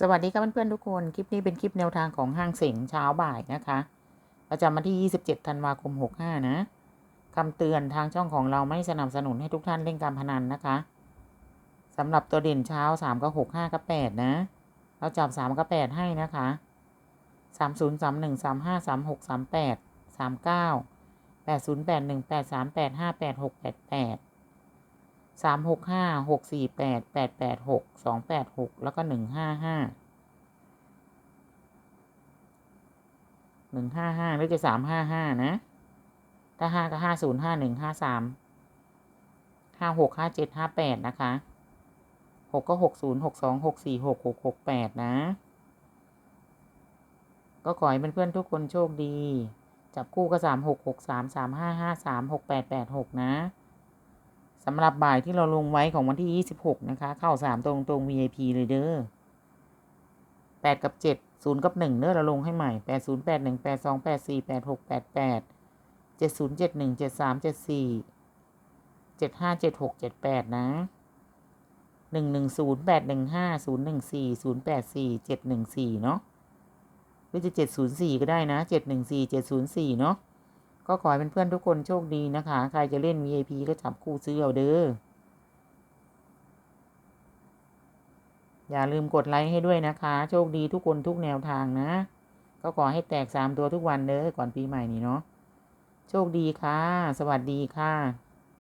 สวัสดีครับเพื่อนๆทุกคน คลิปนี้เป็นคลิปแนวทางของห้างเสงเช้าบ่ายนะคะ ประจำวันที่ 27 ธันวาคม 65 นะคำเตือนทางช่องของเราไม่สนับสนุนให้ทุกท่านเล่นการพนันนะคะสำหรับตัวเด่นเช้า 3 กับ 6 5 กับ 8 นะ เราจับ 3 กับ 8 ให้นะคะ 30 31 35 36 38 39 80 81 83 85 86 88 สามหกห้าหกสี่แปดแปดแปดหกสองแปดหกแล้วก็หนึ่งห้าห้าหนึ่งห้าห้าหรือจะสามห้าห้านะ ถ้าห้าก็ห้าศูนย์ห้าหนึ่งห้าสามห้าหกห้าเจ็ดห้าแปดนะคะหกก็หกศูนย์หกสองหกสี่หกหกหกแปดนะ ก็ขอให้เพื่อนๆทุกคนโชคดี จับคู่ก็สามหกหกสามสามห้าห้าสามหกแปดแปดหกนะ สำหรับบ่ายที่เราลงไว้ของวันที่ 26 นะคะ เข้า 3 ตรงตรง VIP เลยเด้อ8 กับ 7 0 กับ 1เด้อเราลงให้ใหม่ 8 0 8 1 8 2 8 4 8 6 8 8 7 0 7 1 7 3 7 4 7 5 7 6 7 8 นะ 1 1 0 8 1 5 0 1 4 0 8 4 7 1 4 เนาะหรือจะ 704 ก็ได้นะ 714 704 เนาะ ก็ขอให้เพื่อนๆทุกคนโชคดีนะคะ ใครจะเล่น VIP ก็จับคู่ซื้อเอาเด้อ อย่าลืมกดไลค์ให้ด้วยนะคะ โชคดีทุกคนทุกแนวทางนะ ก็ขอให้แตกสามตัวทุกวันเด้อก่อนปีใหม่นี้เนาะ โชคดีค่ะ สวัสดีค่ะ